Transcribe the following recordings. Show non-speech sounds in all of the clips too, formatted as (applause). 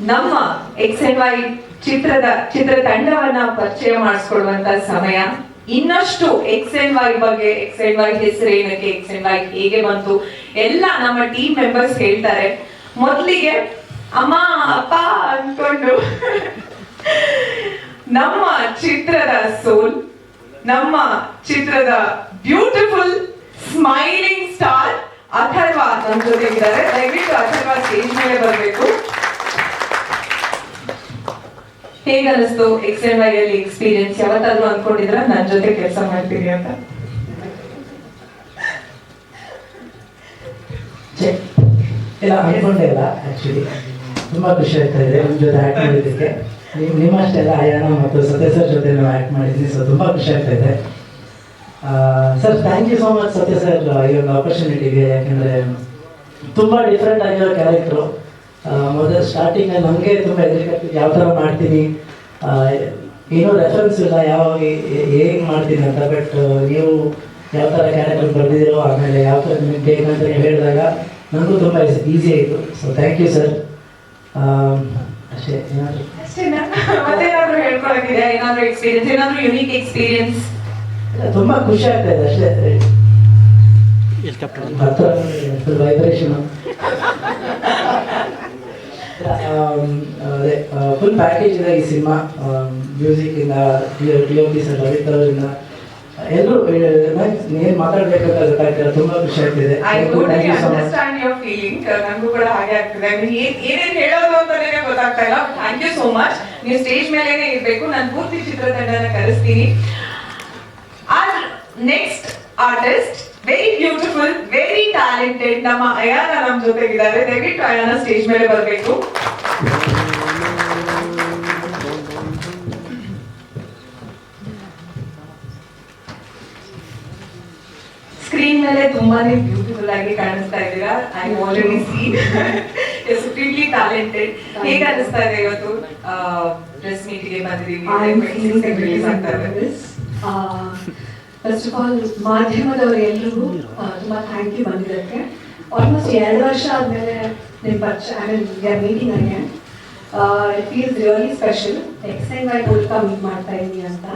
ನಮ್ಮ X N Y ಚಿತ್ರದ ಚಿತ್ರ ತಂಡವನ್ನ ಪರಿಚಯ ಮಾಡಿಸ್ಕೊಳ್ಳುವಂತ ಸಮಯ. ಇನ್ನಷ್ಟು ಎಕ್ಸ್ ಎನ್ ವೈ ಬಗ್ಗೆ ಎಕ್ಸ್ ಎನ್ ವೈ ಹೆಸರೇನಕ್ಕೆ ಎಕ್ಸ್ ಎನ್ ವೈ ಹೇಗೆ ಬಂತು, ಎಲ್ಲ ನಮ್ಮ ಟೀಮ್ ಮೆಂಬರ್ಸ್ ಹೇಳ್ತಾರೆ. ಮೊದಲಿಗೆ, ಅಮ್ಮ, ಅಪ್ಪ ಅನ್ಕೊಂಡು ನಮ್ಮ ಚಿತ್ರದ ಸೋಲ್ ನಮ್ಮ ಚಿತ್ರದ ಬ್ಯೂಟಿಫುಲ್ ಸ್ಮೈಲಿಂಗ್ ಸ್ಟಾರ್ ಅಥರ್ವ ನಮ್ಮ ಜೊತೆಗಿದ್ದಾರೆ ದಯವಿಟ್ಟು ಅಥರ್ವ ಸ್ಟೇಜ್ ಮೇಲೆ ಬರಬೇಕು. ಹೇಗನ್ನಿಸ್ತು ಅನಿಸ್ತು ಎನ್ ವೈ ಅಲ್ಲಿ ಎಕ್ಸ್ಪೀರಿಯನ್ಸ್ ಯಾವತ್ತಾದ್ರೂ ಅನ್ಕೊಂಡಿದ್ರ? ನನ್ನ ಜೊತೆ ಕೆಲಸ ಮಾಡ್ತೀರಿ ಅಂತ. ಇಲ್ಲ ಅನ್ಕೊಂಡೆ ಇಲ್ಲ ಆ್ಯಕ್ಚುಲಿ ತುಂಬ ಖುಷಿ ಆಗ್ತಾ ಇದೆ ನಿಮ್ಮ ಜೊತೆ ಆ್ಯಕ್ಟ್ ಮಾಡಿದ್ದಕ್ಕೆ. ನೀವು ನಿಮ್ಮಷ್ಟೆಲ್ಲ ಅಯ್ಯಣ್ಣ ಮತ್ತು ಸತ್ಯ ಸರ್ ಜೊತೆ ನಾವು ಆ್ಯಕ್ಟ್ ಮಾಡಿದ್ವಿ ಸೊ ತುಂಬಾ ಖುಷಿ ಆಗ್ತಾ ಇದೆ. Sir thank you so much Sathya sir ಈ ಒಂದು ಆಪರ್ಚುನಿಟಿಗೆ ಯಾಕೆಂದರೆ ತುಂಬ ಡಿಫ್ರೆಂಟ್ ಆಗಿರೋ ಕ್ಯಾರೆಕ್ಟ್ರು ಮೊದಲು ಸ್ಟಾರ್ಟಿಂಗ್ ನಮಗೆ ತುಂಬ ಹೆದರಿಕೆ ಯಾವ ಥರ ಮಾಡ್ತೀನಿ? ಏನೂ ರೆಫರೆನ್ಸ್ ಇಲ್ಲ ಯಾವ ಹೇಗೆ ಮಾಡ್ತೀನಿ ಅಂತ ಬಟ್ ನೀವು ಯಾವ ಥರ ಕ್ಯಾರೆಕ್ಟರ್ ಬರೆದಿರೋ ಆಮೇಲೆ ಯಾವ ಥರ ನಿಮಗೆ ಬೇಕಂತ ನೀವು ಹೇಳಿದಾಗ ನನಗೂ ತುಂಬ ಈಸಿ ಆಯಿತು. ಸೊ ಥ್ಯಾಂಕ್ ಯು ಸರ್ ಅಷ್ಟೇ ಏನಾದರೂ? ಮತ್ತೇನಾದ್ರೂ ಹೇಳ್ಕೊಳಕಿದೆ ಏನಾದ್ರೂ ಎಕ್ಸ್ಪೀರಿಯನ್ಸ್ ಏನಾದರೂ ಯುನೀಕ್ ಎಕ್ಸ್ಪೀರಿಯನ್ಸ್ ತುಂಬ ಖುಷಿ ಆಗ್ತಾ ಇದೆ ಅಷ್ಟೇ. ಹತ್ರ ವೈಬ್ರೇಷನು ಅದೇ ಫುಲ್ ಪ್ಯಾಕೇಜ್ ಇದೆ ಈ ಸಿನಿಮಾ ಮ್ಯೂಸಿಕ್ ಇಂದ ಒ ಪಿ ಸರ್ ಅವರಿಂದ ಎಲ್ಲರೂ ಏನು ಮಾತಾಡ್ಬೇಕಂತ ಗೊತ್ತಾಗ್ತಿಲ್ಲ ತುಂಬ ಖುಷಿ ಆಗ್ತಿದೆ. ಅಂಡರ್ಸ್ಟ್ಯಾಂಡ್ ಯುವರ್ ಫೀಲಿಂಗ್ ನನಗೂ ಕೂಡ ಹಾಗೆ ಆಗ್ತಿದೆ. ಏನೇನು ಹೇಳೋದು ಅಂತಾನೆ ಗೊತ್ತಾಗ್ತಾ ಇಲ್ಲ ಥ್ಯಾಂಕ್ ಯು ಸೋ ಮಚ್ ನೀವು ಸ್ಟೇಜ್ ಮೇಲೇನೆ ಇರಬೇಕು. ನಾನು ಪೂರ್ತಿ ಚಿತ್ರತಂಡನ ಕರೆಸ್ತೀನಿ. Next artist very beautiful very talented ನಮ್ಮ ಅಯಾನ ನಮ್ಮ ಜೊತೆಗಿದ್ದಾರೆ. ದಯವಿಟ್ಟು ಅಯಾನ ಸ್ಟೇಜ್ ಮೇಲೆ ಬರಬೇಕು. ಸ್ಕ್ರೀನ್ ಮೇಲೆ ತುಂಬಾನೇ ಬ್ಯೂಟಿಫುಲ್ ಆಗಿ ಕಾಣಿಸ್ತಾ ಇದ್ದೀರಾ? I already see supremely talented ಹೇಗೆ ಅನಿಸ್ತಾ ಇದೆ ಇವತ್ತು? ಪ್ರೆಸ್ ಮೀಟ್ಗೆ ಬಂದಿದ್ದೀವಿ. Very ರಿಲೀಸ್ ಆಗ್ತಾ ಇದೆ nervous. ಫಸ್ಟ್ ಆಫ್ ಆಲ್ ಮಾಧ್ಯಮದವರು ಎಲ್ರಿಗೂ ತುಂಬ ಥ್ಯಾಂಕ್ ಯು ಬಂದಿದ್ದಕ್ಕೆ ಆಲ್ಮೋಸ್ಟ್ ಎರಡು ವರ್ಷ ಆದಮೇಲೆ ನಿಮ್ಮ ಪರಿಚಯ I mean we are meeting again it feels really special X and Y ಮೂಲಕ ಮೀಟ್ ಮಾಡ್ತಾ ಇದ್ದೀನಿ ಅಂತ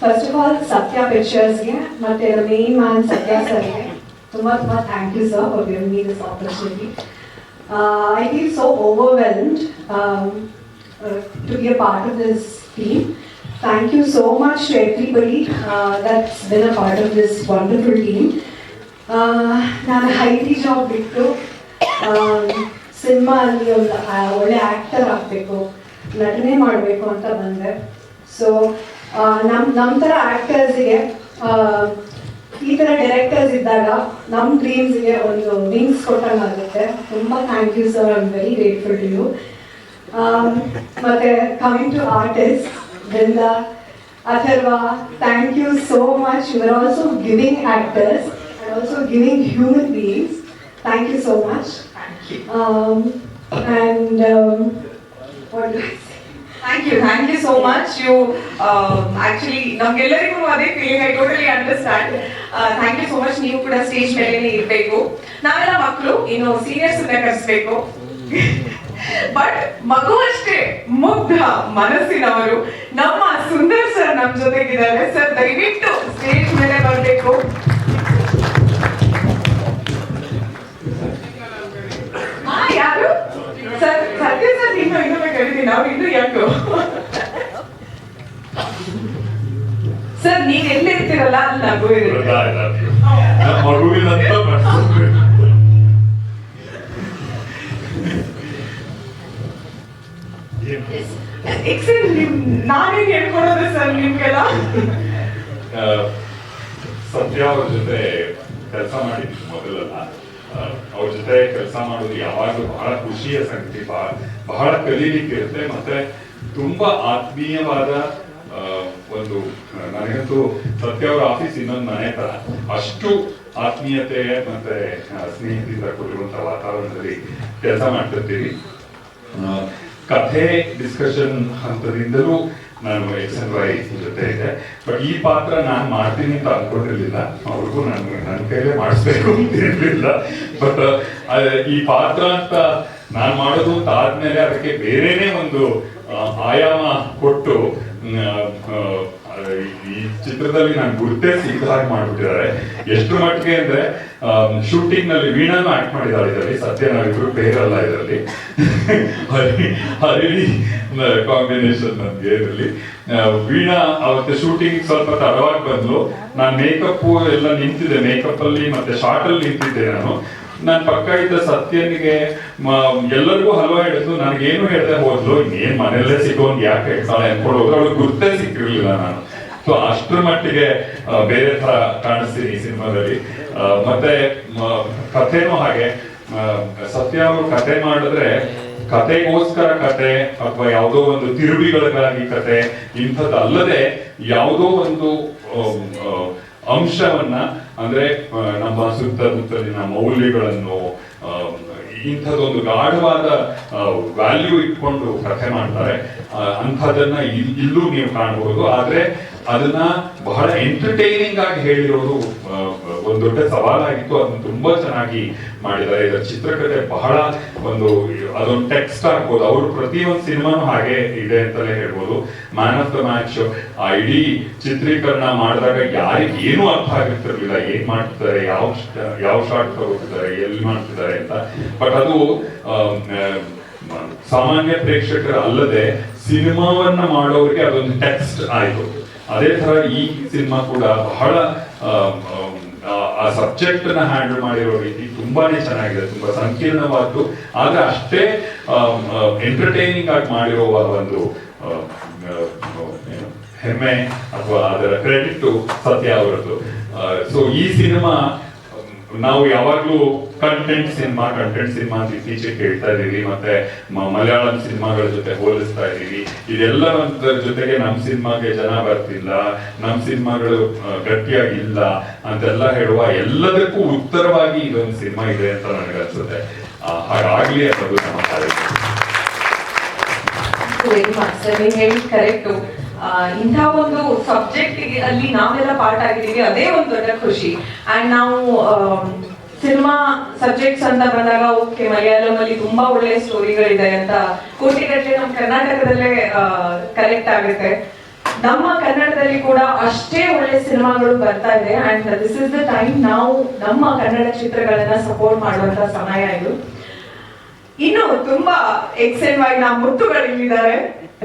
ಫಸ್ಟ್ ಆಫ್ ಆಲ್ ಸತ್ಯ ಪಿಕ್ಚರ್ಸ್ಗೆ ಮತ್ತೆ ಮೇನ್ ಮ್ಯಾನ್ ಸತ್ಯ ಸರ್ಗೆ ತುಂಬ ತುಂಬ thank you sir for giving me this opportunity I feel so overwhelmed to be a part of this team. Thank you so much to everybody uh, that's been a part of this wonderful team. Uh, ನಾನು I job ಬಿಟ್ಟು cinema ಅಲ್ಲಿ ಒಂದು ಒಳ್ಳೆ actor ಆಗಬೇಕು ನಟನೆ ಮಾಡಬೇಕು ಅಂತ ಬಂದೆ. ಸೊ ನಮ್ಮ ನಮ್ಮ ಥರ ಆ್ಯಕ್ಟರ್ಸಿಗೆ ಈ ಥರ ಡೈರೆಕ್ಟರ್ಸ್ ಇದ್ದಾಗ ನಮ್ಮ ಡ್ರೀಮ್ಸ್ಗೆ ಒಂದು ವಿಂಗ್ಸ್ ಕೊಟ್ಟಂಗಾಗುತ್ತೆ ತುಂಬ thank you sir I very grateful to you ಮತ್ತೆ coming to artist Brinda giving thank you so much human beings. Thank giving so and also giving Um, beings thank you so much and thank you thank you so much you actually ನಮ್ಗೆಲ್ಲರಿಗೂ ಅದೇ feeling I totally understand thank you so much ನೀವು ಕೂಡ stage ಮೇಲೆ ಇರಬೇಕು. ನಾವೆಲ್ಲ ಮಕ್ಕಳು ಇನ್ನು seniors ಕರೆಸ್ಬೇಕು. But ಮಗು ಅಷ್ಟೇ, ಮುಗ್ಧ ಮನಸ್ಸಿನವರು. ನಮ್ಮ ಸುಂದರ್ ಸರ್ ನಮ್ ಜೊತೆಗಿದ್ದಾರೆ. ಸರ್, ದಯವಿಟ್ಟು ಸ್ಟೇಜ್ ಮೇಲೆ ಬರಬೇಕು. ಯಾರು? ಸರ್, ಸತ್ಯ ಸರ್, ಇನ್ನು ಇನ್ನೊಮ್ಮೆ ಕರಿತೀನಿ ನಾವು ಇನ್ನು ಯಾಕು ಸರ್ ನೀವ್ ಎಲ್ಲಿರ್ತೀರಲ್ಲ ಅಲ್ಲಿ ನಗು ಇರುತ್ತೆ ಎಕ್ಸೆಲ್ ನಿಮ್ ನಾನೇನ್ ಹೇಳ್ಕೊಡೋದು ಸರ್ ನಿಮ್ಗೆಲ್ಲ. (laughs) ಸತ್ಯ ಅವ್ರ ಜೊತೆ ಕೆಲಸ ಮಾಡಿದ್ವಿ ಮೊದಲೆಲ್ಲ ಅವ್ರ ಜೊತೆ ಕೆಲಸ ಮಾಡೋದು ಯಾವಾಗಲೂ ಬಹಳ ಖುಷಿಯ ಸಂಗತಿ ಬಹಳ ಕಲೀಲಿಕ್ಕೆ ಇರುತ್ತೆ ಮತ್ತೆ ತುಂಬಾ ಆತ್ಮೀಯವಾದ ಒಂದು ನನಗಂತೂ ಸತ್ಯ ಅವರ ಆಫೀಸ್ ಇನ್ನೊಂದು ಮನೆ ತರ. ಅಷ್ಟು ಆತ್ಮೀಯತೆ ಮತ್ತೆ ಸ್ನೇಹಿತರಿಂದ ಸ್ನೇಹದಿಂದ ಕೂಡಿರುವಂತ ವಾತಾವರಣದಲ್ಲಿ ಕೆಲಸ ಮಾಡ್ತಿರ್ತೀವಿ. ಕಥೆ ಡಿಸ್ಕಷನ್ ಹಂತದಿಂದಲೂ ನಾನು ಎಕ್ಸ್ ಎನ್ ವೈ ಜೊತೆ ಇದೆ. ಬಟ್ ಈ ಪಾತ್ರ ನಾನು ಮಾಡ್ತೀನಿ ಅಂತ ಅನ್ಕೊಂಡಿರ್ಲಿಲ್ಲ. ಅವ್ರಿಗೂ ನಾನು ನನ್ನ ಕೈಲೇ ಮಾಡಿಸ್ಬೇಕು ಅಂತ ಹೇಳಲಿಲ್ಲ ಬಟ್ ಈ ಪಾತ್ರ ಅಂತ ನಾನು ಮಾಡೋದು ಅಂತ ಆದ್ಮೇಲೆ ಅದಕ್ಕೆ ಬೇರೆನೇ ಒಂದು ಆಯಾಮ ಕೊಟ್ಟು ಚಿತ್ರದಲ್ಲಿ ನಾನು ಗುರ್ತೆ ಸಿಗದ ಹಾಗೆ ಮಾಡ್ಬಿಟ್ಟಿದ್ದಾರೆ. ಎಷ್ಟು ಮಟ್ಟಿಗೆ ಅಂದ್ರೆ ಶೂಟಿಂಗ್ನಲ್ಲಿ ವೀಣಾನು ಆಕ್ಟ್ ಮಾಡಿದ್ದಾರೆ ಇದರಲ್ಲಿ. ಸತ್ಯ ನಾವಿಬ್ರು ಬೇರಲ್ಲ ಇದರಲ್ಲಿ. ಹರಿ ಕಾಂಬಿನೇಷನ್ ನನ್ಗೆ ಇದರಲ್ಲಿ. ವೀಣಾ ಅವತ್ತೆ ಶೂಟಿಂಗ್ ಸ್ವಲ್ಪ ತಡವಾಗಿ ಬಂದ್ಲು. ನಾನು ಮೇಕಪ್ ಎಲ್ಲ ನಿಂತಿದ್ದೆ ಮೇಕಪ್ ಅಲ್ಲಿ ಮತ್ತೆ ಶಾರ್ಟ್ ಅಲ್ಲಿ ನಿಂತಿದ್ದೆ ನಾನು. ನಾನು ಪಕ್ಕ ಇದ್ದ ಸತ್ಯನಿಗೆ ಎಲ್ಲರಿಗೂ ಹಲವಾ ಹಿಡಿದು ನನಗೇನು ಹೇಳ್ದೆ ಹೋದ್ಲು. ಇನ್ನೇನ್ ಮನೆಯಲ್ಲೇ ಸಿಗೋನ್ ಯಾಕೆ ಹೇಳ್ತಾಳೆ ಅನ್ಕೊಂಡು ಹೋದ್ರೆ. ಅವಳು ಗುರ್ತೇ ಸಿಕ್ಕಿರ್ಲಿಲ್ಲ ನಾನು. ಸೊ ಅಷ್ಟರ ಮಟ್ಟಿಗೆ ಬೇರೆ ತರ ಕಾಣಿಸ್ತೀನಿ ಈ ಸಿನಿಮಾದಲ್ಲಿ. ಮತ್ತೆ ಕಥೆನೂ ಹಾಗೆ. ಸತ್ಯ ಅವರು ಕತೆ ಮಾಡಿದ್ರೆ ಕತೆಗೋಸ್ಕರ ಕತೆ ಅಥವಾ ಯಾವುದೋ ಒಂದು ತಿರುವಿಗಳಿಗಾಗಿ ಕತೆ, ಇಂಥದ್ದಲ್ಲದೆ ಯಾವುದೋ ಒಂದು ಅಂಶವನ್ನ, ಅಂದ್ರೆ ನಮ್ಮ ಸುತ್ತಮುತ್ತಲಿನ ಮೌಲ್ಯಗಳನ್ನು ಇಂಥದ್ದೊಂದು ಗಾಢವಾದ ವ್ಯಾಲ್ಯೂ ಇಟ್ಕೊಂಡು ಕಥೆ ಮಾಡ್ತಾರೆ. ಅಂಥದನ್ನ ಇಲ್ಲೂ ನೀವು ಕಾಣಬಹುದು ಆದ್ರೆ ಅದನ್ನ ಬಹಳ ಎಂಟರ್ಟೈನಿಂಗ್ ಆಗಿ ಹೇಳಿರೋದು ಒಂದು ದೊಡ್ಡ ಸವಾಲಾಗಿತ್ತು. ಅದನ್ನ ತುಂಬಾ ಚೆನ್ನಾಗಿ ಮಾಡಿದ್ದಾರೆ. ಇದರ ಚಿತ್ರಕಥೆ ಬಹಳ ಒಂದು, ಅದೊಂದು ಟೆಕ್ಸ್ಟ್ ಆಗ್ಬೋದು. ಅವರು ಪ್ರತಿಯೊಂದು ಸಿನಿಮಾನು ಹಾಗೆ ಇದೆ ಅಂತಲೇ ಹೇಳ್ಬೋದು. ಮ್ಯಾನ್ ಆಫ್ ದ ಮ್ಯಾಚ್ ಆ ಇಡೀ ಚಿತ್ರೀಕರಣ ಮಾಡಿದಾಗ ಯಾರಿಗೆ ಏನೂ ಅರ್ಥ ಆಗಿರ್ತಿರ್ಲಿಲ್ಲ. ಏನ್ ಮಾಡ್ತಿದ್ದಾರೆ, ಯಾವ ಯಾವ ಶಾರ್ಟ್ ತಗೋತಿದ್ದಾರೆ, ಎಲ್ಲಿ ಮಾಡ್ತಿದ್ದಾರೆ ಅಂತ. ಬಟ್ ಅದು ಸಾಮಾನ್ಯ ಪ್ರೇಕ್ಷಕರ ಅಲ್ಲದೆ ಸಿನಿಮಾವನ್ನ ಮಾಡೋರಿಗೆ ಅದೊಂದು ಟೆಕ್ಸ್ಟ್ ಆಯ್ತು. ಅದೇ ತರ ಈ ಸಿನಿಮಾ ಕೂಡ ಬಹಳ ಆ- ಸಬ್ಜೆಕ್ಟ್ನ ಹ್ಯಾಂಡಲ್ ಮಾಡಿರೋ ರೀತಿ ತುಂಬಾನೇ ಚೆನ್ನಾಗಿದೆ, ತುಂಬಾ ಸಂಕೀರ್ಣವಾದ್ದು. ಆದ್ರೆ ಅಷ್ಟೇ ಎಂಟರ್ಟೈನಿಂಗ್ ಆಗಿ ಮಾಡಿರುವ ಒಂದು ಹೆಮ್ಮೆ ಅಥವಾ ಅದರ ಕ್ರೆಡಿಟ್ ಸತ್ಯ ಅವರದ್ದು. ಸೊ ಈ ಸಿನಿಮಾ ನಾವು ಯಾವಾಗ್ಲೂ ಕಂಟೆಂಟ್ ಸಿನಿಮಾ ಕಂಟೆಂಟ್ ಸಿನಿಮಾ ಅಂತ ಇತ್ತೀಚೆಗೆ ಕೇಳ್ತಾ ಇದೀವಿ ಮತ್ತೆ ಮಲಯಾಳಂ ಸಿನಿಮಾಗಳ ಜೊತೆ ಹೋಲಿಸ್ತಾ ಇದೀವಿ ಇದೆಲ್ಲ ಜೊತೆಗೆ ನಮ್ ಸಿನಿಮಾಗೆ ಜನ ಬರ್ತಿಲ್ಲ. ನಮ್ ಸಿನಿಮಾಗಳು ಗಟ್ಟಿಯಾಗಿಲ್ಲ ಅಂತೆಲ್ಲ ಹೇಳುವ ಎಲ್ಲದಕ್ಕೂ ಉತ್ತರವಾಗಿ ಇದೊಂದು ಸಿನಿಮಾ ಇದೆ ಅಂತ ನನಗೆ ಅನ್ಸುತ್ತೆ. ಹಾಗಾಗ್ಲಿ ಅಂತ ನಮ್ಮ ಕರೆಕ್ಟು ಇಂಥ ಒಂದು ಸಬ್ಜೆಕ್ಟ್ ಅಲ್ಲಿ ನಾವೆಲ್ಲ ಪಾರ್ಟ್ ಆಗಿದ್ದೀವಿ, ಅದೇ ಒಂದು ದೊಡ್ಡ ಖುಷಿ. ಅಂಡ್ ನಾವು ಸಿನಿಮಾ ಸಬ್ಜೆಕ್ಟ್ಸ್ ಅಂತ ಬಂದಾಗ ಓಕೆ ಮಲಯಾಳಂ ಅಲ್ಲಿ ತುಂಬಾ ಒಳ್ಳೆ ಸ್ಟೋರಿಗಳಿದೆ ಅಂತ ಕೋಟಿಗಟ್ಟಲೆ ನಮ್ಮ ಕರ್ನಾಟಕದಲ್ಲೇ ಕಲೆಕ್ಟ್ ಆಗುತ್ತೆ. ನಮ್ಮ ಕನ್ನಡದಲ್ಲಿ ಕೂಡ ಅಷ್ಟೇ ಒಳ್ಳೆ ಸಿನಿಮಾಗಳು ಬರ್ತಾ ಇದೆ. And this is the time ನಾವು ನಮ್ಮ ಕನ್ನಡ ಚಿತ್ರಗಳನ್ನ ಸಪೋರ್ಟ್ ಮಾಡುವಂತ ಸಮಯ ಇದು. ಇನ್ನು ತುಂಬಾ ಎಕ್ಸೆಂಟ್ ಆಗಿ ನಮ್ಮ ಮುತ್ತುಗಳು ಇಲ್ಲಿದ್ದಾರೆ.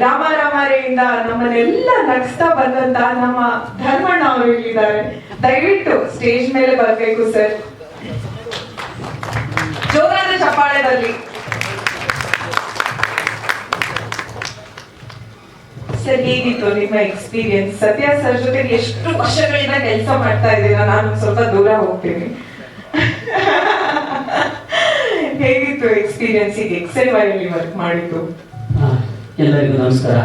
ರಾಮ ರಾಮರೆಯಿಂದ ನಮ್ಮನ್ನೆಲ್ಲ ನಗಿಸ್ತಾ ಬಂದಂತ ನಮ್ಮ ಧರ್ಮಣ್ಣ ಅವರು ಇಲ್ಲಿದ್ದಾರೆ. ದಯವಿಟ್ಟು ಸ್ಟೇಜ್ ಮೇಲೆ ಬರಬೇಕು ಸರ್ ಜೋರಾದ ಚಪ್ಪಾಳೆ ಬರಲಿ ಸರ್ ಹೇಗಿತ್ತು ನಿಮ್ಮ ಎಕ್ಸ್ಪೀರಿಯನ್ಸ್ ಸತ್ಯ ಸರ್ ಜೊತೆ ಎಷ್ಟು ವರ್ಷಗಳಿಂದ ಕೆಲಸ ಮಾಡ್ತಾ ಇದ್ದೀರಾ? ನಾನು ಸ್ವಲ್ಪ ದೂರ ಹೋಗ್ತೀನಿ. ಎಕ್ಸ್ಪೀರಿಯನ್ಸ್ ಈಗ ಎಕ್ಸೆಲ್ ಅಲ್ಲಿ ವರ್ಕ್ ಮಾಡಿದ್ದು. ಎಲ್ಲರಿಗೂ ನಮಸ್ಕಾರ.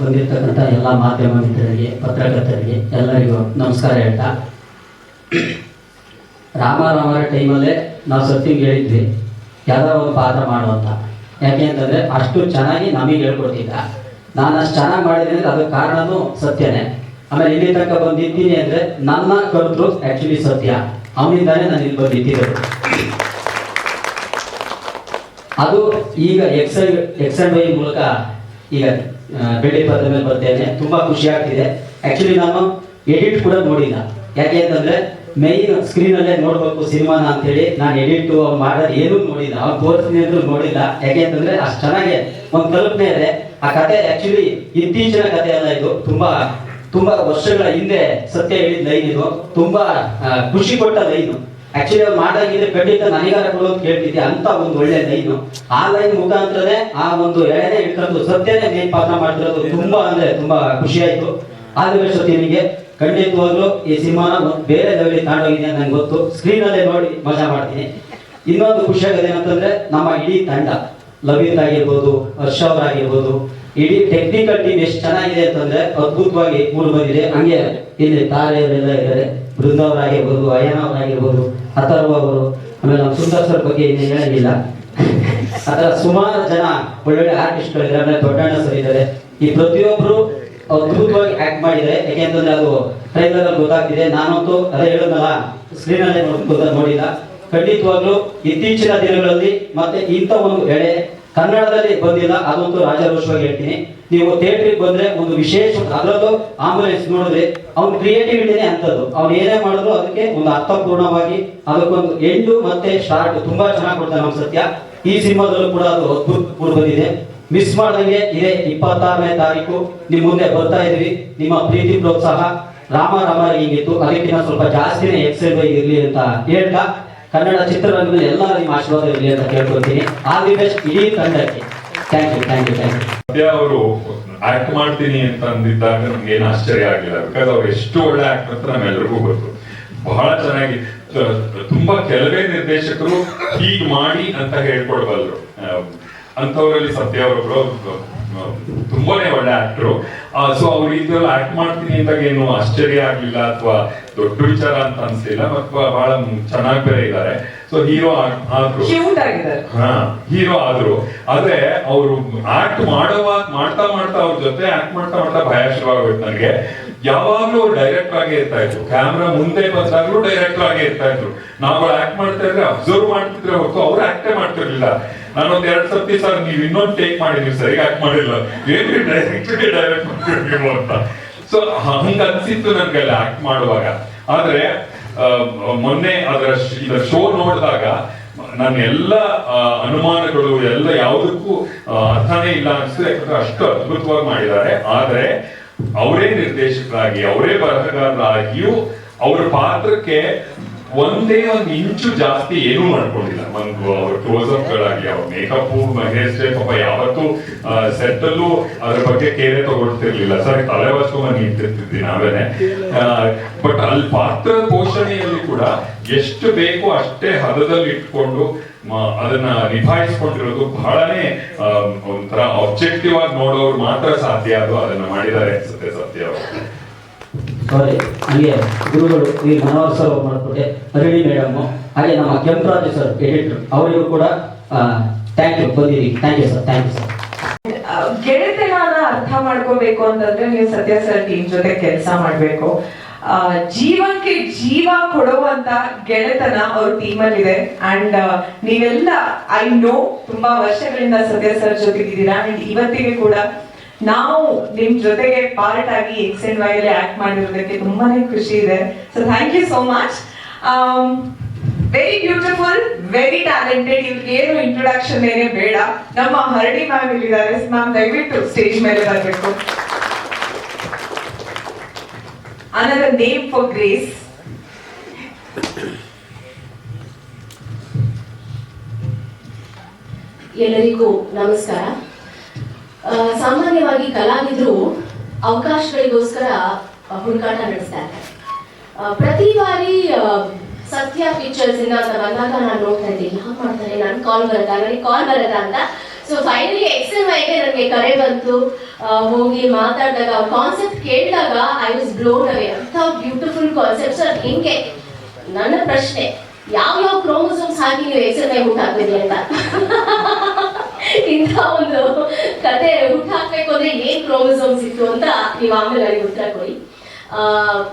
ಬಂದಿರ್ತಕ್ಕಂಥ ಎಲ್ಲ ಮಾಧ್ಯಮ ಮಿತ್ರರಿಗೆ, ಪತ್ರಕರ್ತರಿಗೆ ಎಲ್ಲರಿಗೂ ನಮಸ್ಕಾರ ಹೇಳ್ತಾ. ರಾಮ ರಾಮರ ಟೈಮಲ್ಲೇ ನಾವು ಸತ್ಯಂಗೆ ಹೇಳಿದ್ವಿ. ಯಾವುದೋ ಒಂದು ಪಾತ್ರ ಮಾಡುವಂತ ಯಾಕೆ ಅಂತಂದ್ರೆ ಅಷ್ಟು ಚೆನ್ನಾಗಿ ನಮಗೆ ಹೇಳ್ಕೊಡ್ತಿದ್ದ. ನಾನು ಅಷ್ಟು ಚೆನ್ನಾಗಿ ಮಾಡಿದ್ದೀನಿ ಅಂದ್ರೆ ಅದಕ್ಕೆ ಕಾರಣನೂ ಸತ್ಯನೇ. ಆಮೇಲೆ ಇಲ್ಲಿ ತನಕ ಬಂದಿದ್ದೀನಿ ಅಂದ್ರೆ ನನ್ನ ಕರ್ತೃ ಆಕ್ಚುಲಿ ಸತ್ಯ. ಅವನಿಂದಾನೇ ನಾನು ಇಲ್ಲಿ ಬಂದಿದ್ದಿರೋದು ಅದು ಈಗ ಎಕ್ಸ್ ಎಕ್ಸ್ ಅಂಡ್ ವೈ ಮೂಲಕ ಈಗ ಬೆಳೆ ಬೆಳ್ಳಿ ಪದ ಮೇಲೆ ಬರ್ತೇನೆ ತುಂಬಾ ಖುಷಿ ಆಗ್ತಿದೆ. ಆಕ್ಚುಲಿ ನಾನು ಎಡಿಟ್ ಕೂಡ ನೋಡಿಲ್ಲ. ಯಾಕೆ ಅಂತಂದ್ರೆ ಮೈನ್ ಸ್ಕ್ರೀನ್ ಅಲ್ಲೇ ನೋಡ್ಬೇಕು ಸಿನಿಮಾನ ಅಂತೇಳಿ ನಾನು ಎಡಿಟ್ ಮಾಡೋದು ಏನೂ ನೋಡಿಲ್ಲ. ಅವ್ನು ತೋರಿಸ್ತೀನಿ ಅಂದ್ರೂ ನೋಡಿಲ್ಲ. ಯಾಕೆ ಅಂತಂದ್ರೆ ಅಷ್ಟು ಚೆನ್ನಾಗಿ ಒಂದು ಕಲ್ಪನೆ ಇದೆ. ಆ ಕತೆ ಆಕ್ಚುಲಿ ಇತ್ತೀಚಿನ ಕತೆ ಅಲ್ಲ ಇದು. ತುಂಬಾ ತುಂಬಾ ವರ್ಷಗಳ ಹಿಂದೆ ಸತ್ಯ ಹೇಳಿದ ಲೈನ್ ಇದು. ತುಂಬಾ ಖುಷಿ ಕೊಟ್ಟ ಲೈನು. ಆಕ್ಚುಲಿ ಅವ್ರು ಮಾಡಿದ್ರೆ ಖಂಡಿತ ನನಗಾರ ಕೊಡೋದು ಕೇಳ್ತಿದ್ದೆ. ಅಂತ ಒಂದು ಒಳ್ಳೆ ಲೈನು ಆ ಲೈನ್ ಮುಖಾಂತರನೇ ಆ ಒಂದು ಎಳೆನೇ ಇಟ್ಕೊಂಡು ಸತ್ಯನೇ ನೀನ್ ಪಾತ್ರ ಮಾಡ್ತಿರೋದು ತುಂಬಾ ಅಂದ್ರೆ ತುಂಬಾ ಖುಷಿ ಆಯ್ತು. ಆದ್ರೆ ಸತ್ಯನಿಗೆ ಖಂಡಿತವಾಗ್ಲೂ ಈ ಸಿನಿಮಾನ ಬೇರೆ ಲೆವೆಲ್ ತಾಂಡೋಗಿದೆ ನಂಗೆ ಗೊತ್ತು. ಸ್ಕ್ರೀನ್ ಅಲ್ಲೇ ನೋಡಿ ಮಜಾ ಮಾಡ್ತೀನಿ. ಇನ್ನೊಂದು ಖುಷಿ ಏನಂತಂದ್ರೆ ನಮ್ಮ ಇಡೀ ತಂಡ ಲವೀತ್ ಆಗಿರ್ಬೋದು, ಹರ್ಷ ಅವರಾಗಿರ್ಬೋದು ಇಡೀ ಟೆಕ್ನಿಕಲ್ ಟೀಮ್ ಎಷ್ಟು ಚೆನ್ನಾಗಿದೆ ಅಂತಂದ್ರೆ ಅದ್ಭುತವಾಗಿ ಮೂರು ಬಂದಿದೆ ಹಂಗೆ ಇಲ್ಲಿ ತಾರೆಯವರೆಲ್ಲ ಇದ್ದಾರೆ. ಬೃಂದ ಅವರಾಗಿರ್ಬೋದು ಅಯ್ಯನ ಅವರಾಗಿರ್ಬೋದು ಅಥರ್ವ ಅವರು. ಆಮೇಲೆ ನಮ್ಮ ಸುಂದರ್ ಸರ್ ಬಗ್ಗೆ ಏನು ಹೇಳಂಗಿಲ್ಲ ಅದರ ಸುಮಾರು ಜನ ಒಳ್ಳೊಳ್ಳೆ ಆರ್ಟಿಸ್ಟ್ಗಳಿದ್ದಾರೆ ಆಮೇಲೆ ದೊಡ್ಡಣ್ಣ ಸರ್ ಇದ್ದಾರೆ. ಈ ಪ್ರತಿಯೊಬ್ರು ಅದ್ಭುತವಾಗಿ ಆಕ್ಟ್ ಮಾಡಿದ್ದಾರೆ. ಯಾಕೆಂತಂದ್ರೆ ಅದು ಟ್ರೈಲರ್ ಅಲ್ಲಿ ಗೊತ್ತಾಗ್ತಿದೆ. ನಾನಂತೂ ಅದೇ ಹೇಳೋದಲ್ಲ ಸ್ಕ್ರೀನ್ ಅಲ್ಲೇ ನೋಡಿಲ್ಲ. ಖಂಡಿತವಾಗ್ಲೂ ಇತ್ತೀಚಿನ ದಿನಗಳಲ್ಲಿ ಮತ್ತೆ ಇಂಥ ಒಂದು ಎಳೆ ಕನ್ನಡದಲ್ಲಿ ಬಂದಿಲ್ಲ ಅದಂತೂ ರಾಜರೋಷವಾಗಿ ಹೇಳ್ತೀನಿ. ನೀವು ಥಿಯೇಟ್ರಿಗೆ ಬಂದ್ರೆ ಒಂದು ವಿಶೇಷ ಅದರದ್ದು ಆಂಬುಲೆನ್ಸ್ ನೋಡಿದ್ರೆ ಅವ್ನ ಕ್ರಿಯೇಟಿವಿಟಿನೇ ಅಂತದ್ದು ಅವ್ನು ಏನೇ ಮಾಡಿದ್ರು ಅದಕ್ಕೆ ಒಂದು ಅರ್ಥಪೂರ್ಣವಾಗಿ ಅದಕ್ಕೊಂದು ಎಂಡು ಮತ್ತೆ ಸ್ಟಾರ್ಟ್ ತುಂಬಾ ಚೆನ್ನಾಗಿ ಕೊಡ್ತಾರೆ ನಮ್ಮ ಸತ್ಯ. ಈ ಸಿನಿಮಾದಲ್ಲೂ ಕೂಡ ಅದು ಅದ್ಭುತ ಕೂಡ ಬಂದಿದೆ. ಮಿಸ್ ಮಾಡ್ದಂಗೆ ಇದೇ ಇಪ್ಪತ್ತಾರನೇ ತಾರೀಕು. ನಿಮ್ ಮುಂದೆ ಬರ್ತಾ ಇದೀವಿ ನಿಮ್ಮ ಪ್ರೀತಿ ಪ್ರೋತ್ಸಾಹ. ರಾಮ ರಾಮ, ಹಿಂಗಿತ್ತು. ಅದಕ್ಕಿಂತ ಸ್ವಲ್ಪ ಜಾಸ್ತಿನೇ ಎಕ್ಸೈಸ್ ಇರಲಿ ಅಂತ ಹೇಳ್ತಾ ಕನ್ನಡ ಚಿತ್ರರಂಗದಲ್ಲಿ ಎಲ್ಲ ನಿಮ್ಮ ಆಶೀರ್ವಾದ ಇರಲಿ ಅಂತ ಕೇಳ್ಕೊಳ್ತೀನಿ. ಆಲ್ ದಿ ಬೆಸ್ಟ್ ಇಡೀ ತಂಡಕ್ಕೆ thank you thank you thank you ಸದ್ಯ ಅವರು ಆಕ್ಟ್ ಮಾಡ್ತೀನಿ ಅಂತ ಅಂದಿದ್ದಾಗ ನಮ್ಗೆ ಏನು ಆಶ್ಚರ್ಯ ಆಗಿಲ್ಲ. ಬಿಕಾಸ್ ಅವ್ರು ಎಷ್ಟು ಒಳ್ಳೆ ಆಕ್ಟರ್ ಅಂತ ನಮ್ಮೆಲ್ಲರಿಗೂ ಗೊತ್ತು. ಬಹಳ ಚೆನ್ನಾಗಿ ತುಂಬಾ ಕೆಲವೇ ನಿರ್ದೇಶಕರು ಹೀಗ್ ಮಾಡಿ ಅಂತ ಹೇಳ್ಕೊಡ್ಬಲ್ರು ಅಂತವರಲ್ಲಿ ಸತ್ಯ ಅವರೊಬ್ರು ತುಂಬಾನೇ ಒಳ್ಳೆ ಆಕ್ಟ್ರು ಸೊ ಅವ್ರು ಇದ್ರಲ್ಲಿ ಆಕ್ಟ್ ಮಾಡ್ತೀನಿ ಅಂದಾಗ ಏನು ಆಶ್ಚರ್ಯ ಆಗ್ಲಿಲ್ಲ ಅಥವಾ ದೊಡ್ಡ ವಿಚಾರ ಅಂತ ಅನ್ಸಲಿಲ್ಲ ಅಥವಾ ಬಹಳ ಚೆನ್ನಾಗಿ ಬೇರೆ ಇದ್ದಾರೆ ಸೊ ಹೀರೋ ಆದ್ರು ಹಾ ಹೀರೋ ಆದ್ರು. ಆದ್ರೆ ಅವರು ಆಕ್ಟ್ ಮಾಡುವಾಗ ಮಾಡ್ತಾ ಮಾಡ್ತಾ ಅವ್ರ ಜೊತೆ ಆಕ್ಟ್ ಮಾಡ್ತಾ ಮಾಡ್ತಾ ಭಯ ಶುರುವಾಗ್ಬಿಟ್ಟು ನನಗೆ. ಯಾವಾಗ್ಲೂ ಅವ್ರು ಡೈರೆಕ್ಟ್ ಆಗಿ ಇರ್ತಾ ಇದ್ರು. ಕ್ಯಾಮ್ರಾ ಮುಂದೆ ಬಂದಾಗ್ಲೂ ಡೈರೆಕ್ಟ್ ಆಗೇ ಇರ್ತಾ ಇದ್ರು. ನಾವು ಆಕ್ಟ್ ಮಾಡ್ತಾ ಇದ್ರೆ ಅಬ್ಸರ್ವ್ ಮಾಡ್ತಿದ್ರೆ ಹೊರತು ಅವ್ರು ಆಕ್ಟೇ ಮಾಡ್ತಿರ್ಲಿಲ್ಲ. ನಾನೊಂದ್ ಎರಡ್ ಸರ್ತಿ ಸರ್ ನೀವ್ ಇನ್ನೊಂದು ಟೇಕ್ ಮಾಡಿ ನೀವು ಸರಿಯಾಗಿ ಆಕ್ಟ್ ಮಾಡಿಲ್ಲ. ಏನ್ರಿ ಡೈರೆಕ್ಟ್ ಡೈರೆಕ್ಟ್ ಮಾಡ್ತಿರ್ಲಿಲ್ಲ ಅಂತ. ಸೊ ಹಂಗ ಅನ್ಸಿತ್ತು ನನ್ಗೆ ಅಲ್ಲಿ ಆಕ್ಟ್ ಮಾಡುವಾಗ. ಆದ್ರೆ ಮೊನ್ನೆ ಅದರ ಇದರ ಶೋ ನೋಡಿದಾಗ ನನ್ನ ಎಲ್ಲ ಅನುಮಾನಗಳು ಎಲ್ಲ ಯಾವುದಕ್ಕೂ ಅರ್ಥನೇ ಇಲ್ಲ ಅನ್ಸುತ್ತೆ. ಯಾಕಂದ್ರೆ ಅಷ್ಟು ಅದ್ಭುತವಾಗಿ ಮಾಡಿದ್ದಾರೆ. ಆದ್ರೆ ಅವರೇ ನಿರ್ದೇಶಕರಾಗಿ, ಅವರೇ ಬರಹಗಾರರಾಗಿಯೂ ಅವರ ಪಾತ್ರಕ್ಕೆ ಒಂದೇ ಒಂದು ಇಂಚು ಜಾಸ್ತಿ ಏನೂ ಮಾಡ್ಕೊಂಡಿಲ್ಲ. ಒಂದು ಅವ್ರ ಕ್ಲೋಸ್ ಅಪ್ ಗಳಾಗಿ ಅವ್ರ ಮೇಕಪ್ ಸ್ಟೈಲ್ ಪಾಪ ಯಾವತ್ತೂ ಸೆಟ್ ಅಲ್ಲೂ ಅದ್ರ ಬಗ್ಗೆ ಕೇರೆ ತಗೊಳ್ತಿರ್ಲಿಲ್ಲ. ಸರ್ ತಲೆ ವರ್ಷ ನಿಂತಿರ್ತಿದ್ವಿ ನಾವೇನೆ. ಬಟ್ ಅಲ್ಲಿ ಪಾತ್ರ ಪೋಷಣೆಯಲ್ಲಿ ಕೂಡ ಎಷ್ಟು ಬೇಕೋ ಅಷ್ಟೇ ಹದದಲ್ಲಿ ಇಟ್ಕೊಂಡು ಅದನ್ನ ನಿಭಾಯಿಸ್ಕೊಂಡಿರೋದು ಬಹಳನೇ ಒಂಥರ ಆಬ್ಜೆಕ್ಟಿವ್ ಆಗಿ ನೋಡೋರು ಮಾತ್ರ ಸಾಧ್ಯ ಅದು. ಅದನ್ನ ಮಾಡಿದ್ದಾರೆ ಅನ್ಸುತ್ತೆ ಸತ್ಯ ಅವರು. ಸಾರಿ ನನಗೆ ಗುರುಗಳು ಈ ಮನೋಹರ್ ಸರ್ ಅವ್ರು ಮಾಡಿಕೊಟ್ಟೆ. ಅರಳಿ ಮೇಡಮ್ ಹಾಗೆ ನಮ್ಮ ಕೆಂಪರಾಜ್ ಸರ್ ಎಡಿಟರ್ ಅವರಿಗೂ ಕೂಡ ಥ್ಯಾಂಕ್ ಯು ಬಂದಿರಿ. Thank you sir thank you sir ಆ, ಅರ್ಥ ಮಾಡ್ಕೋಬೇಕು ಅಂತಂದ್ರೆ ನೀವು ಸತ್ಯ ಸರ್ ಟೀಮ್ ಜೊತೆ ಕೆಲಸ ಮಾಡಬೇಕು. ಜೀವಕ್ಕೆ ಜೀವ ಕೊಡುವಂತ ಗೆಳೆತನ ಅವ್ರ ಅಲ್ಲಿ ಇದೆ ಅಂಡ್ ನೀವೆಲ್ಲ ಐ ನೋ ತುಂಬಾ ವರ್ಷಗಳಿಂದ ಸತ್ಯ ಸರ್ ಜೊತೆಗಿದ್ದೀರಾ. ಅಂಡ್ ಇವತ್ತಿಗೆ ಕೂಡ ನಾವು ನಿಮ್ ಜೊತೆಗೆ ಪಾರ್ಟ್ ಆಗಿ ಎಕ್ಸ್ ಅಂಡ್ ವೈ ಅಲ್ಲಿ ಆಕ್ಟ್ ಮಾಡಿರೋದಕ್ಕೆ ತುಂಬಾನೇ ಖುಷಿ ಇದೆ. So thank you so much very beautiful very talented ಇವ್ರಿಗೆ ಏನು ಇಂಟ್ರೊಡಕ್ಷನ್ ಏನೇ ಬೇಡ. ನಮ್ಮ ಹರಡಿ ಮ್ಯಾಮ್ ಇಲ್ಲಿದ್ದಾರೆ. ಮ್ಯಾಮ್ ದಯವಿಟ್ಟು ಸ್ಟೇಜ್ ಮೇಲೆ ಬರಬೇಕು. Another name for grace. ಎಲ್ಲರಿಗೂ ನಮಸ್ಕಾರ. ಸಾಮಾನ್ಯವಾಗಿ ಕಲಾವಿದರು ಅವಕಾಶಗಳಿಗೋಸ್ಕರ ಹುಡುಕಾಟ ನಡೆಸ್ತಾರೆ ಪ್ರತಿ ಬಾರಿ ಸತ್ಯ ಪಿಕ್ಚರ್ಸ್ ಇಂದ ಅಂತ ಬಂದಾಗ ನಾನು ನೋಡ್ತಾ ಇದ್ದೆ ಯಾಕೆ ಮಾಡ್ತಾರೆ, ನಾನು ಕಾಲ್ ಬರತ್ತಾ, ನನಗೆ ಕಾಲ್ ಬರತ್ತಾ ಅಂತ. ಸೊ ಫೈನಲಿ ಎಕ್ಸ್ ಎಂ ಐಗೆ ನನಗೆ ಕರೆ ಬಂತು. ಹೋಗಿ ಮಾತಾಡಿದಾಗ ಕಾನ್ಸೆಪ್ಟ್ ಕೇಳಿದಾಗ ಐ ವಾಸ್ ಬ್ಲೋನ್ ಅವೇ ಅಂತ ಬ್ಯೂಟಿಫುಲ್ ಕಾನ್ಸೆಪ್ಟ್ ಸರ್ ಹಿಂಗೆ? ನನ್ನ ಪ್ರಶ್ನೆ. ಯಾವ ಯಾವ ಕ್ರೋಮೋಸೋಮ್ಸ್ ಹಾಕಿ ನೀವು ಎಕ್ಸ್ ಎಂ ಐ ಹುಟ್ಟು ಅಂತ? ಇಂಥ ಒಂದು ಕತೆ ಹುಟ್ಟು ಹಾಕ್ಬೇಕು ಅಂದ್ರೆ ಏನ್ ಕ್ರೋಮೋಸೋಮ್ಸ್ ಇತ್ತು ಅಂತ ನೀವು ಆಮೇಲೆ ನನಗೆ ಉತ್ತರ ಕೊಡಿ.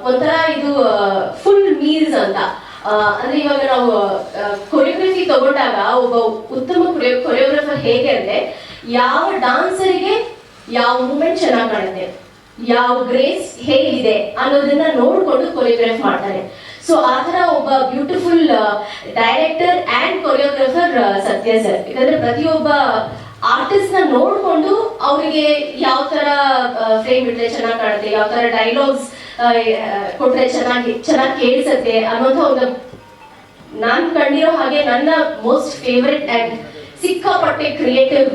ಒಂಥರ ಇದು ಫುಲ್ ಮೀಲ್ಸ್ ಅಂತ. ಅಂದ್ರೆ ಇವಾಗ ನಾವು ಕೊರಿಯೋಗ್ರಫಿ ತಗೊಂಡಾಗ ಒಬ್ಬ ಉತ್ತಮ ಕೊರಿಯೋಗ್ರಫರ್ ಹೇಗೆ ಅಂದ್ರೆ ಯಾವ ಡಾನ್ಸರಿಗೆ ಯಾವ ಮೂಮೆಂಟ್ ಚೆನ್ನಾಗಿ ಕಾಣುತ್ತೆ, ಯಾವ ಗ್ರೇಸ್ ಹೇಗಿದೆ ಅನ್ನೋದನ್ನ ನೋಡ್ಕೊಂಡು ಕೊರಿಯೋಗ್ರಾಫ್ ಮಾಡ್ತಾರೆ. ಸೊ ಆ ಥರ ಒಬ್ಬ beautiful director and choreographer Sathya sir ಯಾಕಂದ್ರೆ ಪ್ರತಿಯೊಬ್ಬ ಆರ್ಟಿಸ್ಟ್ನ ನೋಡ್ಕೊಂಡು ಅವರಿಗೆ ಯಾವ ತರ ಫ್ರೇಮ್ ಇಟ್ರೆ ಚೆನ್ನಾಗಿ ಕಾಣುತ್ತೆ, ಯಾವ ತರ ಡೈಲಾಗ್ಸ್ ಕೊಟ್ಟರೆ ಚೆನ್ನಾಗಿ ಚೆನ್ನಾಗಿ ಕೇಳಿಸತ್ತೆ ಅನ್ನೋದು ಒಂದು ನಾನ್ ಕಂಡಿರೋ ಹಾಗೆ ನನ್ನ ಮೋಸ್ಟ್ ಫೇವ್ರೆಟ್ ಅಂಡ್ ಸಿಕ್ಕಾಪಟ್ಟೆ creative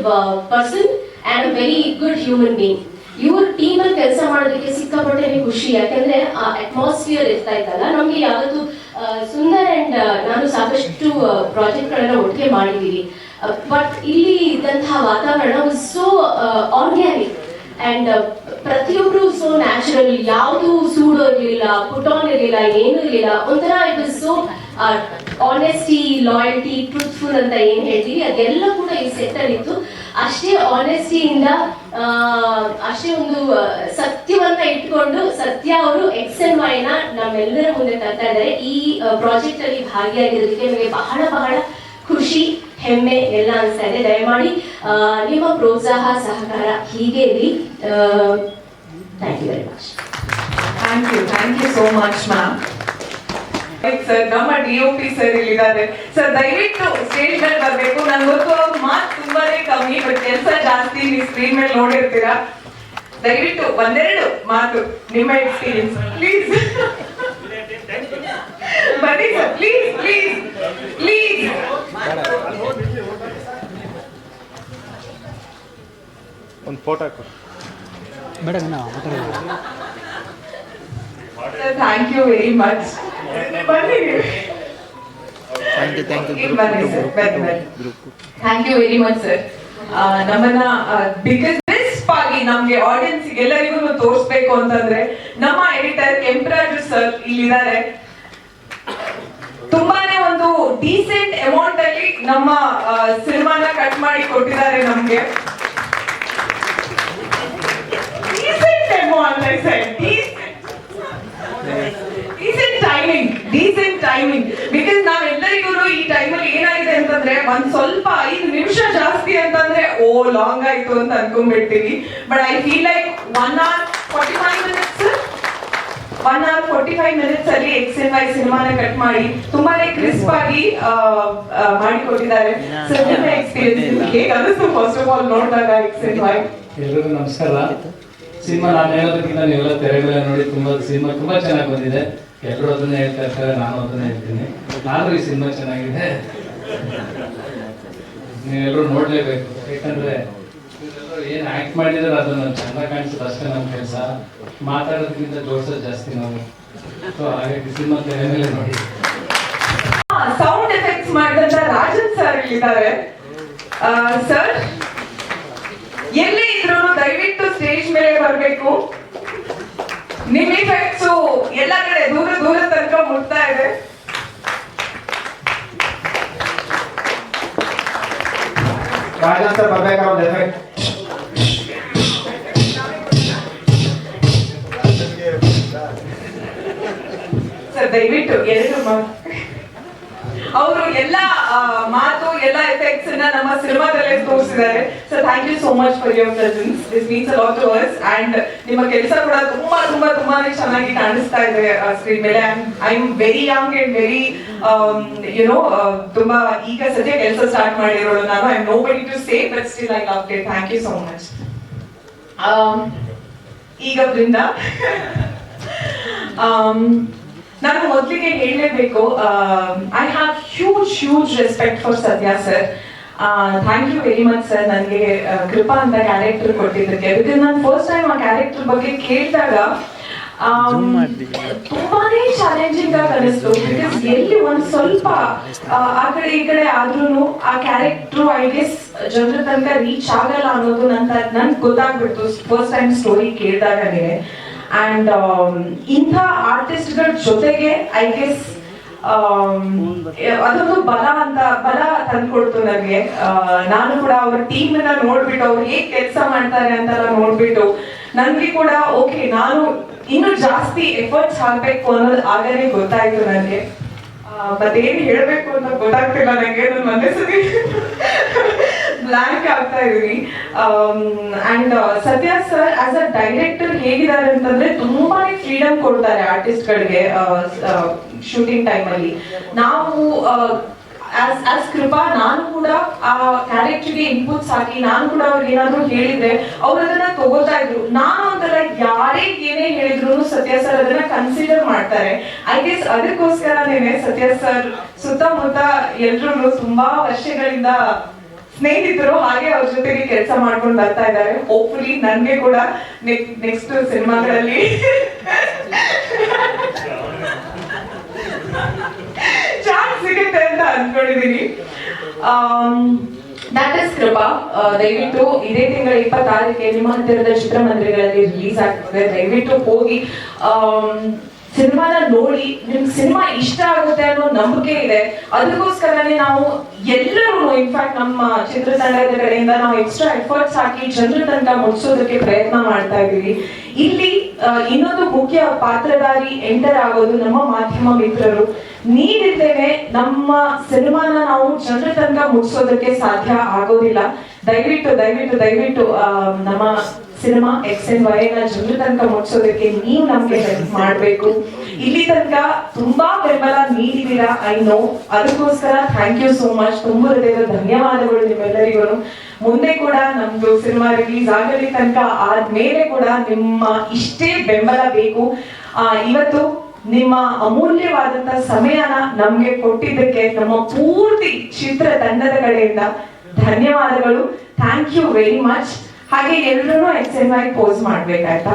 person and very good human being ಇವ್ರ ಟೀಮ್ ಅಲ್ಲಿ ಕೆಲಸ ಮಾಡೋದಕ್ಕೆ ಸಿಕ್ಕಾಪಟ್ಟೆ ಖುಷಿ. ಯಾಕಂದ್ರೆ ಆ ಅಟ್ಮಾಸ್ಫಿಯರ್ ಇರ್ತಾ ಇತ್ತಲ್ಲ, ನಮ್ಗೆ ಯಾವತ್ತು ಸುಂದರ್ ಅಂಡ್ ನಾನು ಸಾಕಷ್ಟು ಪ್ರಾಜೆಕ್ಟ್ ಗಳನ್ನ ಒಟ್ಟಿಗೆ ಮಾಡಿದೀವಿ ಬಟ್ ಇಲ್ಲಿ ಇದ್ದಂತಹ ವಾತಾವರಣ ಸೋ ಆರ್ಗ್ಯಾನಿಕ್ ಅಂಡ್ ಪ್ರತಿಯೊಬ್ರು ಸೋ ನ್ಯಾಚುರಲ್ ಯಾವುದು ಸೂಡೋ ಇರ್ಲಿಲ್ಲ ಪುಟಾನ್ ಆನ್ ಇರ್ಲಿಲ್ಲ, ಏನು ಇರ್ಲಿಲ್ಲ. ಒಂಥರ it is so honesty loyalty truthful ಅಂತ ಏನ್ ಹೇಳ್ತೀವಿ, ಅದೆಲ್ಲ ಕೂಡ ಈ ಅಲ್ಲಿ ಇತ್ತು. ಅಷ್ಟೇ ಆನೆಸ್ಟಿಯಿಂದ ಅಷ್ಟೇ ಒಂದು ಸತ್ಯವನ್ನ ಇಟ್ಕೊಂಡು ಸತ್ಯ ಅವರು ಎಕ್ಸ್ ಎನ್ ವೈನ ನಮ್ಮೆಲ್ಲರ ಮುಂದೆ ತರ್ತಾ ಇದ್ದಾರೆ. ಈ ಪ್ರಾಜೆಕ್ಟ್ ಅಲ್ಲಿ ಭಾಗಿಯಾಗಿರೋದಕ್ಕೆ ನಮಗೆ ಬಹಳ ಬಹಳ ಖುಷಿ, ಹೆಮ್ಮೆ ಎಲ್ಲ ಅನಿಸ್ತಾ ಇದೆ. ದಯಮಾಡಿ ನಿಮ್ಮ ಪ್ರೋತ್ಸಾಹ, ಸಹಕಾರ ಹೀಗೆ ಇರಲಿ thank you very much thank you thank you so much ma'am sir ನಮ್ಮ ಡಿಒಪಿ ಸರ್ ಇಲ್ಲಿದ್ದಾರೆ. ಸರ್ ದಯವಿಟ್ಟು ಸ್ಟೇಜ್ ಮೇಲೆ ಬರಬೇಕು. ನನ್ಗೆ ಗೊತ್ತು ಅವ್ರ ಮಾತು ತುಂಬಾನೇ ಕಮ್ಮಿ ಬಟ್ ಕೆಲಸ ಜಾಸ್ತಿ ನೀವು ಸ್ಕ್ರೀನ್ ಮೇಲೆ ನೋಡಿರ್ತೀರಾ? ದಯವಿಟ್ಟು ಒಂದೆರಡು ಮಾತು ನಿಮ್ಮ ಎಕ್ಸ್ಪೀರಿಯನ್ಸ್ ಪ್ಲೀಸ್ ಬನ್ನಿ ಸರ್ ಪ್ಲೀಸ್ ಪ್ಲೀಸ್ ಪ್ಲೀಸ್ ಒಂದು ಫೋಟೋ ಕೊಡಿ sir thank you very much. Thank you very much sir ನಮ್ಮನ್ನ ಬಿಗ್ಗೆಸ್ಟ್ ಆಗಿ ನಮ್ಗೆ ಆಡಿಯನ್ಸ್ ಎಲ್ಲರಿಗೂ ತೋರಿಸ್ಬೇಕು ಅಂತಂದ್ರೆ ನಮ್ಮ ಎಡಿಟರ್ ಕೆಂಪರಾಜು ಸರ್ ಇಲ್ಲಿದ್ದಾರೆ. ತುಂಬಾನೇ ಒಂದು ಡೀಸೆಂಟ್ ಅಮೌಂಟ್ ಅಲ್ಲಿ ನಮ್ಮ ಸಿನಿಮಾನ ಕಟ್ ಮಾಡಿ ಕೊಟ್ಟಿದ್ದಾರೆ ನಮ್ಗೆ. Decent amount timing decent timing because ನಾವೆಲ್ಲರಿಗೂ ಈ ಟೈಮಲ್ಲಿ ಏನಾಗಿದೆ ಅಂತಂದ್ರೆ ಒಂದ್ ಸ್ವಲ್ಪ ಐದು ನಿಮಿಷ ಜಾಸ್ತಿ ಅಂತಂದ್ರೆ ಓ ಲಾಂಗ್ ಆಯ್ತು ಅಂತ ಅನ್ಕೊಂಡ್ಬಿಡ್ತೀವಿ but I feel like one hour forty five minutes one hour forty five minutes ಅಲ್ಲಿ ಎಕ್ಸ್ ಎನ್ ವೈ ಸಿನಿಮಾನ ಕಟ್ ಮಾಡಿ ತುಂಬಾನೇ ಕ್ರಿಸ್ಪ್ ಆಗಿ ಮಾಡಿಕೊಟ್ಟಿದ್ದಾರೆ. ಸೊ ನಿಮ್ಮ ಎಕ್ಸ್ಪೀರಿಯನ್ಸ್ ಹೇಗೆ ಅನಿಸ್ತು ಫಸ್ಟ್ ಆಫ್ ಆಲ್ ನೋಡಿದಾಗ ಎಕ್ಸ್ ಎನ್ ವೈ ನಮಸ್ಕಾರ. ಸಿನಿಮಾ ನಾನು ಹೇಳೋದಕ್ಕಿಂತ ನೀವೆಲ್ಲ ತೆರೆ ಮೇಲೆ ನೋಡಿ ತುಂಬಾ ಸಿನಿಮಾ ತುಂಬಾ ಚೆನ್ನಾಗಿ ಬಂದಿದೆ. ಎಲ್ಲರೂ ಅದನ್ನೇ ಹೇಳ್ತಾ ಇರ್ತಾರೆ, ನಾನು ಅದನ್ನೇ ಹೇಳ್ತೀನಿ. ನಾನು ಈ ಸಿನಿಮಾ ಚೆನ್ನಾಗಿದೆ. ನೀವೆಲ್ಲರೂ ನೋಡ್ಲೇಬೇಕು. ಯಾಕಂದ್ರೆ ಏನು ಏನ್ ಆಕ್ಟ್ ಅದು ಅದನ್ನ ಚಂದ ಕಾಣಿಸೋದು ಅಷ್ಟೇ ನಮ್ಮ ಕೆಲಸ. ಮಾತಾಡೋದಕ್ಕಿಂತ ಜೋಡ್ಸೋದು ಜಾಸ್ತಿ ನಾವು. ಸೊ ಹಾಗಾಗಿ ಸಿನಿಮಾ ತೆರೆ ಮೇಲೆ ನೋಡಿ. ಸೌಂಡ್ ಎಫೆಕ್ಟ್ಸ್ ಮಾಡಿದಂತ ರಾಜನ್ ಸರ್ ಇದ್ದಾರೆ. ಸರ್ ಎಲ್ಲೇ ಇದ್ರು ದಯವಿಟ್ಟು ಸ್ಟೇಜ್ ಮೇಲೆ ಬರಬೇಕು. ನಿಮ್ ಇಫೆಕ್ಟ್ಸ್ ಎಲ್ಲ ಕಡೆ ದೂರ ದೂರ ತನಕ ಮುಟ್ತಾ ಇದೆ. Rajan sir effect? ದಯವಿಟ್ಟು ಎರಡು ಅವರು ಎಲ್ಲ ಮಾತು ಎಲ್ಲ ಎಫೆಕ್ಟ್ಸ್ ಅನ್ನ ನಮ್ಮ ಸಿನಿಮಾದಲ್ಲೇ ತೋರಿಸಿದ್ದಾರೆ. Sir thank you so much for your presence this means a lot to us and ನಿಮ್ಮ ಕೆಲಸ ಕೂಡ ತುಂಬಾ ತುಂಬಾ ತುಂಬಾನೇ ಚೆನ್ನಾಗಿ ಕಾಣಿಸ್ತಾ ಇದೆ ಸ್ಕ್ರೀನ್ ಮೇಲೆ. I am very young and very you know ತುಂಬಾ ಈಗ ಸದ್ಯ ಕೆಲಸ ಸ್ಟಾರ್ಟ್ ಮಾಡಿರೋಳು ನಾನು. I nobody to say but still I love it thank you so much ಈಗ ಬೃಂದ ಆಮ್, (laughs) ನಾನು ಮೊದಲಿಗೆ ಹೇಳಲೇಬೇಕು I have huge huge respect for Sathya sir thank you very much sir ನನಗೆ ಕೃಪಾ ಅಂತ ಕ್ಯಾರೆಕ್ಟರ್ ಕೊಟ್ಟಿದ್ದಕ್ಕೆ. ಬಿಕಾಸ್ ನಾನು ಫಸ್ಟ್ ಟೈಮ್ ಆ character ಬಗ್ಗೆ ಕೇಳಿದಾಗ ತುಂಬಾನೇ ಚಾಲೆಂಜಿಂಗ್ ಆಗಿ ಅನಿಸ್ತು. ಬಿಕಾಸ್ ಎಲ್ಲಿ ಒಂದ್ ಸ್ವಲ್ಪ ಆ, ಆ ಕಡೆ ಈ ಕಡೆ ಆದ್ರೂ ಆ ಕ್ಯಾರೆಕ್ಟರ್ ಐ ಗೆಸ್ ಜನರ ತನಕ ರೀಚ್ ಆಗಲ್ಲ ಅನ್ನೋದು ನನ್ನ ನನ್ಗೆ ಗೊತ್ತಾಗ್ಬಿಡ್ತು. ಫಸ್ಟ್ ಟೈಮ್ ಸ್ಟೋರಿ ಕೇಳಿದಾಗನೇ. ಅಂಡ್ ಇಂಥ ಆರ್ಟಿಸ್ಟ್ಗಳ ಜೊತೆಗೆ ಐ ಗೆಸ್ ಅದೊಂದು ಬಲ ಅಂತ, ಬಲ ತಂದ್ಕೊಡ್ತು ನನಗೆ. ನಾನು ಕೂಡ ಅವ್ರ ಟೀಮ್ ಅನ್ನ ನೋಡ್ಬಿಟ್ಟು ಅವ್ರು ಹೇಗೆ ಕೆಲಸ ಮಾಡ್ತಾರೆ ಅಂತ ನೋಡ್ಬಿಟ್ಟು ನನ್ಗೆ ಕೂಡ ಓಕೆ ನಾನು ಇನ್ನು ಜಾಸ್ತಿ ಎಫರ್ಟ್ಸ್ ಹಾಕ್ಬೇಕು ಅನ್ನೋದು ಆಗಲೇ ಗೊತ್ತಾಯ್ತು ನನಗೆ. ಮತ್ತೇನ್ ಹೇಳ್ಬೇಕು ಅಂತ ಗೊತ್ತಾಗ್ತಿಲ್ಲ ನನಗೆ ನನ್ನ ಮನಸ್ಸಿಗೆ ಬ್ಲಾಂಕ್ ಆಗ್ತಾ ಇದೀನಿ ಅಂಡ್ ಸತ್ಯ ಸರ್ ಆಸ್ ಅ ಡೈರೆಕ್ಟರ್ ಹೇಗಿದ್ದಾರೆ ಅಂತಂದ್ರೆ ತುಂಬಾನೇ ಫ್ರೀಡಮ್ ಕೊಡ್ತಾರೆ ಆರ್ಟಿಸ್ಟ್ ಗಳಿಗೆ ಶೂಟಿಂಗ್ ಟೈಮ್ ಅಲ್ಲಿ. ನಾವು ಆಸ್ ಕೃಪಾ, ನಾನು ಕೂಡ ಆ ಕ್ಯಾರೆಕ್ಟರ್ಗೆ ಇನ್ಪುಟ್ಸ್ ಹಾಕಿ, ನಾನು ಕೂಡ ಅವ್ರಿಗೆ ಏನಾದ್ರು ಹೇಳಿದ್ರೆ ಅವ್ರು ಅದನ್ನ ತಗೋತಾ ಇದ್ರು. ನಾನು ಅಂತಲ್ಲ ಯಾರೇ ಏನೇ ಹೇಳಿದ್ರು ಸತ್ಯ ಸರ್ ಅದನ್ನ ಕನ್ಸಿಡರ್ ಮಾಡ್ತಾರೆ. ಐ ಗೆಸ್ ಅದಕ್ಕೋಸ್ಕರನೇ ಸತ್ಯ ಸರ್ ಸುತ್ತಮುತ್ತ ಎಲ್ರು ತುಂಬಾ ವರ್ಷಗಳಿಂದ ಸ್ನೇಹಿತರು ಹಾಗೆ ಅವ್ರ ಜೊತೆಗೆ ಕೆಲಸ ಮಾಡ್ಕೊಂಡು ಬರ್ತಾ ಇದ್ದಾರೆ. ಹೋಪ್ಫುಲಿ ನನ್ಗೆ ಕೂಡ ನೆಕ್ಸ್ಟ್ ಸಿನಿಮಾಗಳಲ್ಲಿ. ಚಾನ್ಸ್ ಸಿಗುತ್ತೆ ಅಂತ ಅನ್ಕೊಂಡಿದೀನಿ. ದಟ್ ಇಸ್ ಕೃಪಾ ದಯವಿಟ್ಟು ಇದೇ ತಿಂಗಳ ಇಪ್ಪತ್ತಾರಕ್ಕೆ ನಿಮ್ಮ ಹತ್ತಿರದ ಚಿತ್ರಮಂದಿರಗಳಲ್ಲಿ ರಿಲೀಸ್ ಆಗ್ತದೆ. ದಯವಿಟ್ಟು ಹೋಗಿ ಸಿನಿಮಾನ ನೋಡಿ ನಿಮ್ಗೆ ಸಿನಿಮಾ ಇಷ್ಟ ಆಗುತ್ತೆ ಅನ್ನೋ ನಂಬಿಕೆ ಇದೆ. ಅದಕ್ಕೋಸ್ಕರನೇ ನಾವು ಎಲ್ಲರೂ ಇನ್ಫ್ಯಾಕ್ಟ್ ನಮ್ಮ ಚಿತ್ರತಂಡದ ಕಡೆಯಿಂದ ನಾವು ಎಕ್ಸ್ಟ್ರಾ ಎಫರ್ಟ್ಸ್ ಹಾಕಿ ಜನರ ತನಕ ಮುಟ್ಸೋದಕ್ಕೆ ಪ್ರಯತ್ನ ಮಾಡ್ತಾ ಇದೀವಿ ಇಲ್ಲಿ ಇನ್ನೊಂದು ಮುಖ್ಯ ಪಾತ್ರಧಾರಿ ಎಂಟರ್ ಆಗೋದು ನಮ್ಮ ಮಾಧ್ಯಮ ಮಿತ್ರರು. ನೀವಿದ್ದೇನೆ ನಮ್ಮ ಸಿನಿಮಾನ ನಾವು ಜನರ ತನಕ ಮುಟ್ಸೋದಕ್ಕೆ ಸಾಧ್ಯ ಆಗೋದಿಲ್ಲ. ದಯವಿಟ್ಟು ದಯವಿಟ್ಟು ದಯವಿಟ್ಟು ನಮ್ಮ ಸಿನಿಮಾ ಎಕ್ಸ್ ಎನ್ ವೈ ನ ಜನರ ತನಕ ಮುಟ್ಸೋದಕ್ಕೆ ನೀವು ನಮ್ಗೆ ಹೆಲ್ಪ್ ಮಾಡ್ಬೇಕು. ಇಲ್ಲಿ ತನಕ ತುಂಬಾ ಬೆಂಬಲ ನೀಡಿದೀರಾ ಐ ನೋ ಅದಕ್ಕೋಸ್ಕರ ಥ್ಯಾಂಕ್ ಯು ಸೋ ಮಚ್ ತುಂಬ ಹೃದಯದ ಧನ್ಯವಾದಗಳು ನಿಮ್ಮೆಲ್ಲರಿಗೂ. ಮುಂದೆ ಕೂಡ ನಮ್ದು ಸಿನಿಮಾ ರಿಲೀಸ್ ಆಗಲಿ ತನಕ ಆದ್ಮೇಲೆ ಕೂಡ ನಿಮ್ಮ ಇಷ್ಟೇ ಬೆಂಬಲ ಬೇಕು. ಆ, ಇವತ್ತು ನಿಮ್ಮ ಅಮೂಲ್ಯವಾದಂತ ಸಮಯನ ನಮ್ಗೆ ಕೊಟ್ಟಿದ್ದಕ್ಕೆ ನಮ್ಮ ಪೂರ್ತಿ ಚಿತ್ರ ತಂಡದ ಕಡೆಯಿಂದ ಧನ್ಯವಾದಗಳು. ಥ್ಯಾಂಕ್ ಯು ವೆರಿ ಮಚ್ ಹಾಗೆ ಎಲ್ಲರೂ ಎಕ್ಸ್ ಎನ್ ವೈ ಪೋಸ್ ಮಾಡ್ಬೇಕಾಯ್ತಾ?